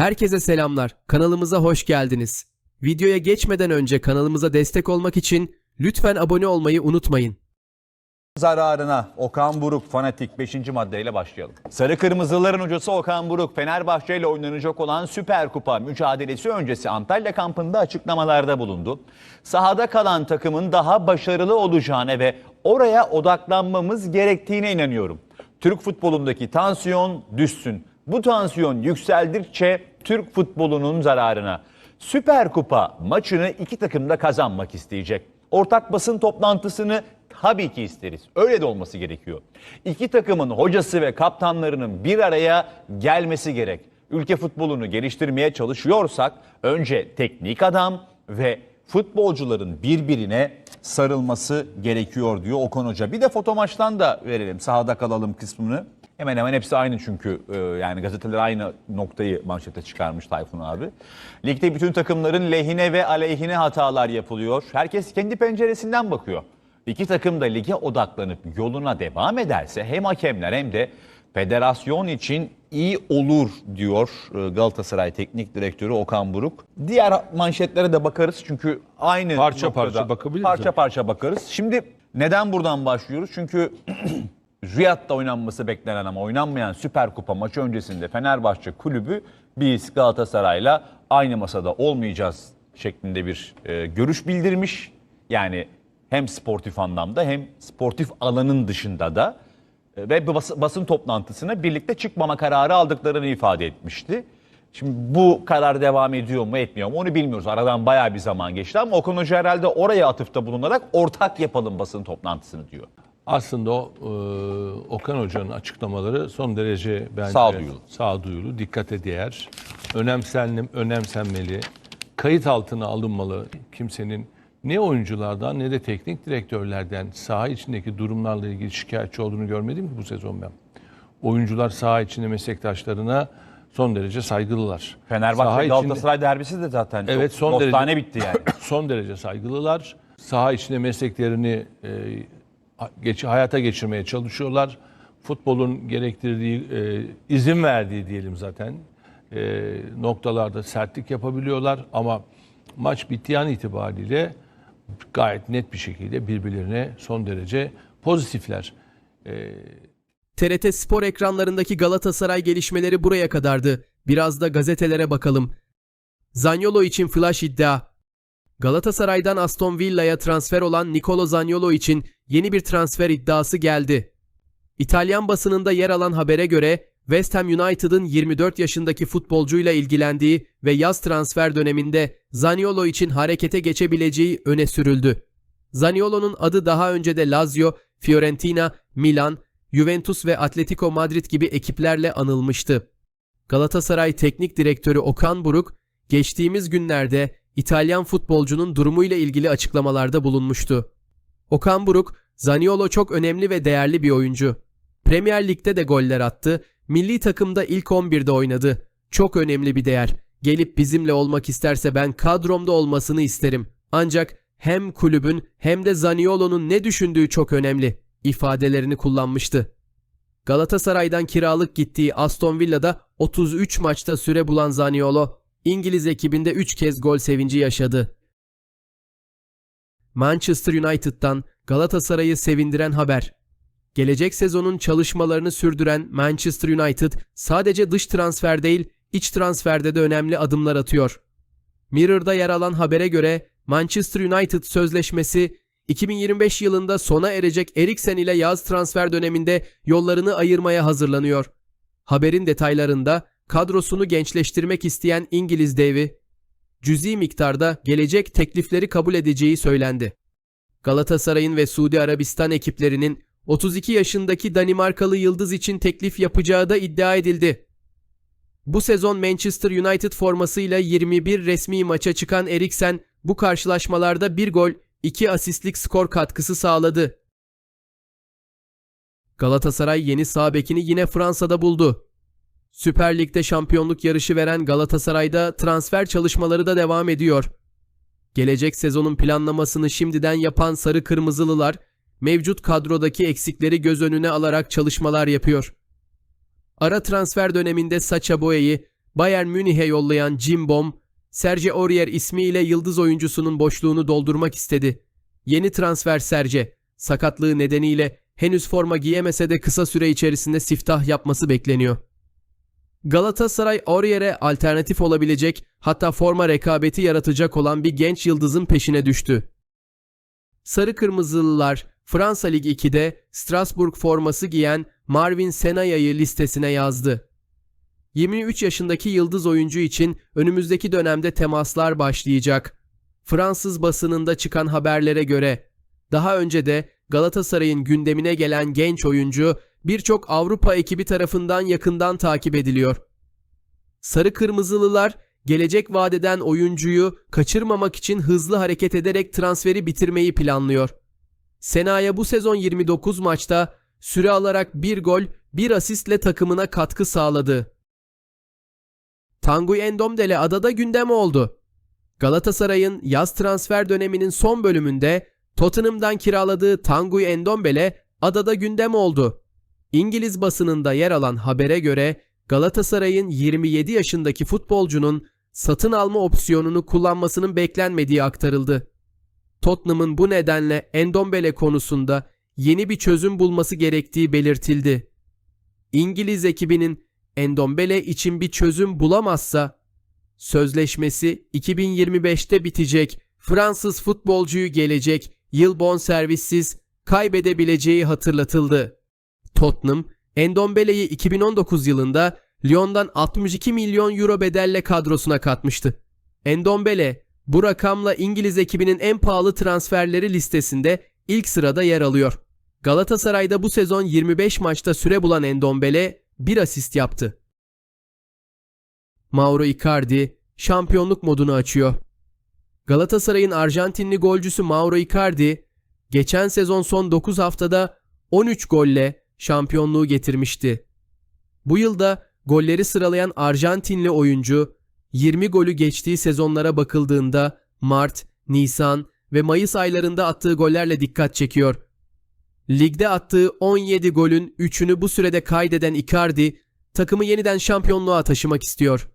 Herkese selamlar. Kanalımıza hoş geldiniz. Videoya geçmeden önce kanalımıza destek olmak için lütfen abone olmayı unutmayın. zararına Okan Buruk fanatik 5. maddeyle başlayalım. Sarı Kırmızıların hocası Okan Buruk Fenerbahçe ile oynanacak olan Süper Kupa mücadelesi öncesi Antalya kampında açıklamalarda bulundu. Sahada kalan takımın daha başarılı olacağına ve oraya odaklanmamız gerektiğine inanıyorum. Türk futbolundaki tansiyon düşsün. Bu tansiyon yükseldikçe Türk futbolunun zararına. Süper Kupa maçını iki takım da kazanmak isteyecek. Ortak basın toplantısını tabii ki isteriz. Öyle de olması gerekiyor. İki takımın hocası ve kaptanlarının bir araya gelmesi gerek. Ülke futbolunu geliştirmeye çalışıyorsak önce teknik adam ve futbolcuların birbirine sarılması gerekiyor diyor Okan Hoca. Bir de foto maçtan da verelim sahada kalalım kısmını. Hemen hemen hepsi aynı çünkü e, yani gazeteler aynı noktayı manşete çıkarmış Tayfun abi. Ligde bütün takımların lehine ve aleyhine hatalar yapılıyor. Herkes kendi penceresinden bakıyor. İki takım da lige odaklanıp yoluna devam ederse hem hakemler hem de federasyon için iyi olur diyor e, Galatasaray Teknik Direktörü Okan Buruk. Diğer manşetlere de bakarız çünkü aynı Parça noktada- parça bakabiliriz Parça parça bakarız. Şimdi neden buradan başlıyoruz? Çünkü Riyad'da oynanması beklenen ama oynanmayan Süper Kupa maçı öncesinde Fenerbahçe kulübü biz Galatasaray'la aynı masada olmayacağız şeklinde bir e, görüş bildirmiş. Yani hem sportif anlamda hem sportif alanın dışında da e, ve bas- basın toplantısına birlikte çıkmama kararı aldıklarını ifade etmişti. Şimdi bu karar devam ediyor mu etmiyor mu onu bilmiyoruz. Aradan bayağı bir zaman geçti ama Okan Hoca herhalde oraya atıfta bulunarak ortak yapalım basın toplantısını diyor. Aslında o e, Okan Hoca'nın açıklamaları son derece bence Sağduyulu. sağduyulu, dikkate değer, önemsenli, önemsenmeli, kayıt altına alınmalı. Kimsenin ne oyunculardan ne de teknik direktörlerden saha içindeki durumlarla ilgili şikayetçi olduğunu görmedim ki bu sezon ben. Oyuncular saha içinde meslektaşlarına son derece saygılılar. Saha Fenerbahçe içinde- Galatasaray derbisi de zaten Evet, çok son dostane derece- bitti yani. son derece saygılılar. Saha içinde mesleklerini e, geç, hayata geçirmeye çalışıyorlar. Futbolun gerektirdiği, e, izin verdiği diyelim zaten e, noktalarda sertlik yapabiliyorlar. Ama maç bittiği an itibariyle gayet net bir şekilde birbirlerine son derece pozitifler. TRT spor ekranlarındaki Galatasaray gelişmeleri buraya kadardı. Biraz da gazetelere bakalım. Zaniolo için flash iddia. Galatasaray'dan Aston Villa'ya transfer olan Nicolo Zaniolo için yeni bir transfer iddiası geldi. İtalyan basınında yer alan habere göre West Ham United'ın 24 yaşındaki futbolcuyla ilgilendiği ve yaz transfer döneminde Zaniolo için harekete geçebileceği öne sürüldü. Zaniolo'nun adı daha önce de Lazio, Fiorentina, Milan, Juventus ve Atletico Madrid gibi ekiplerle anılmıştı. Galatasaray Teknik Direktörü Okan Buruk, geçtiğimiz günlerde İtalyan futbolcunun durumuyla ilgili açıklamalarda bulunmuştu. Okan Buruk, Zaniolo çok önemli ve değerli bir oyuncu. Premier Lig'de de goller attı, milli takımda ilk 11'de oynadı. Çok önemli bir değer. Gelip bizimle olmak isterse ben kadromda olmasını isterim. Ancak hem kulübün hem de Zaniolo'nun ne düşündüğü çok önemli ifadelerini kullanmıştı. Galatasaray'dan kiralık gittiği Aston Villa'da 33 maçta süre bulan Zaniolo, İngiliz ekibinde 3 kez gol sevinci yaşadı. Manchester United'dan Galatasaray'ı sevindiren haber. Gelecek sezonun çalışmalarını sürdüren Manchester United sadece dış transfer değil, iç transferde de önemli adımlar atıyor. Mirror'da yer alan habere göre Manchester United sözleşmesi 2025 yılında sona erecek Eriksen ile yaz transfer döneminde yollarını ayırmaya hazırlanıyor. Haberin detaylarında kadrosunu gençleştirmek isteyen İngiliz devi cüzi miktarda gelecek teklifleri kabul edeceği söylendi. Galatasaray'ın ve Suudi Arabistan ekiplerinin 32 yaşındaki Danimarkalı yıldız için teklif yapacağı da iddia edildi. Bu sezon Manchester United formasıyla 21 resmi maça çıkan Eriksen bu karşılaşmalarda 1 gol, 2 asistlik skor katkısı sağladı. Galatasaray yeni sağ bekini yine Fransa'da buldu. Süper Lig'de şampiyonluk yarışı veren Galatasaray'da transfer çalışmaları da devam ediyor. Gelecek sezonun planlamasını şimdiden yapan sarı kırmızılılar mevcut kadrodaki eksikleri göz önüne alarak çalışmalar yapıyor. Ara transfer döneminde Sacha Boey'i Bayern Münih'e yollayan Jim Bom, Serge Aurier ismiyle yıldız oyuncusunun boşluğunu doldurmak istedi. Yeni transfer Serge, sakatlığı nedeniyle henüz forma giyemese de kısa süre içerisinde siftah yapması bekleniyor. Galatasaray Aurier'e alternatif olabilecek hatta forma rekabeti yaratacak olan bir genç yıldızın peşine düştü. Sarı Kırmızılılar Fransa Lig 2'de Strasbourg forması giyen Marvin Senaya'yı listesine yazdı. 23 yaşındaki yıldız oyuncu için önümüzdeki dönemde temaslar başlayacak. Fransız basınında çıkan haberlere göre daha önce de Galatasaray'ın gündemine gelen genç oyuncu birçok Avrupa ekibi tarafından yakından takip ediliyor. Sarı Kırmızılılar gelecek vadeden oyuncuyu kaçırmamak için hızlı hareket ederek transferi bitirmeyi planlıyor. Sena'ya bu sezon 29 maçta süre alarak 1 gol, 1 asistle takımına katkı sağladı. Tanguy Endombele adada gündem oldu. Galatasaray'ın yaz transfer döneminin son bölümünde Tottenham'dan kiraladığı Tanguy Endombele adada gündem oldu. İngiliz basınında yer alan habere göre Galatasaray'ın 27 yaşındaki futbolcunun satın alma opsiyonunu kullanmasının beklenmediği aktarıldı. Tottenham'ın bu nedenle Endombele konusunda yeni bir çözüm bulması gerektiği belirtildi. İngiliz ekibinin Endombele için bir çözüm bulamazsa sözleşmesi 2025'te bitecek. Fransız futbolcuyu gelecek yıl bonservissiz kaybedebileceği hatırlatıldı. Tottenham, Endombele'yi 2019 yılında Lyon'dan 62 milyon euro bedelle kadrosuna katmıştı. Endombele bu rakamla İngiliz ekibinin en pahalı transferleri listesinde ilk sırada yer alıyor. Galatasaray'da bu sezon 25 maçta süre bulan Endombele bir asist yaptı. Mauro Icardi şampiyonluk modunu açıyor. Galatasaray'ın Arjantinli golcüsü Mauro Icardi geçen sezon son 9 haftada 13 golle şampiyonluğu getirmişti. Bu yılda golleri sıralayan Arjantinli oyuncu 20 golü geçtiği sezonlara bakıldığında Mart, Nisan ve Mayıs aylarında attığı gollerle dikkat çekiyor. Ligde attığı 17 golün 3'ünü bu sürede kaydeden Icardi takımı yeniden şampiyonluğa taşımak istiyor.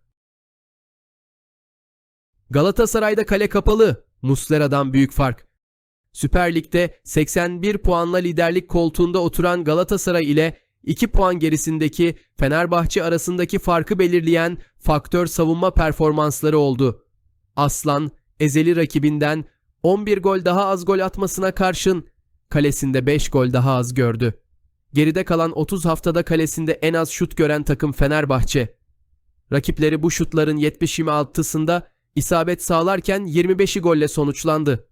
Galatasaray'da kale kapalı. Muslera'dan büyük fark. Süper Lig'de 81 puanla liderlik koltuğunda oturan Galatasaray ile 2 puan gerisindeki Fenerbahçe arasındaki farkı belirleyen faktör savunma performansları oldu. Aslan, ezeli rakibinden 11 gol daha az gol atmasına karşın kalesinde 5 gol daha az gördü. Geride kalan 30 haftada kalesinde en az şut gören takım Fenerbahçe. Rakipleri bu şutların 76'sında isabet sağlarken 25'i golle sonuçlandı.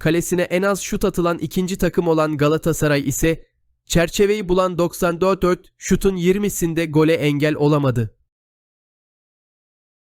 Kalesine en az şut atılan ikinci takım olan Galatasaray ise çerçeveyi bulan 94-4 şutun 20'sinde gole engel olamadı.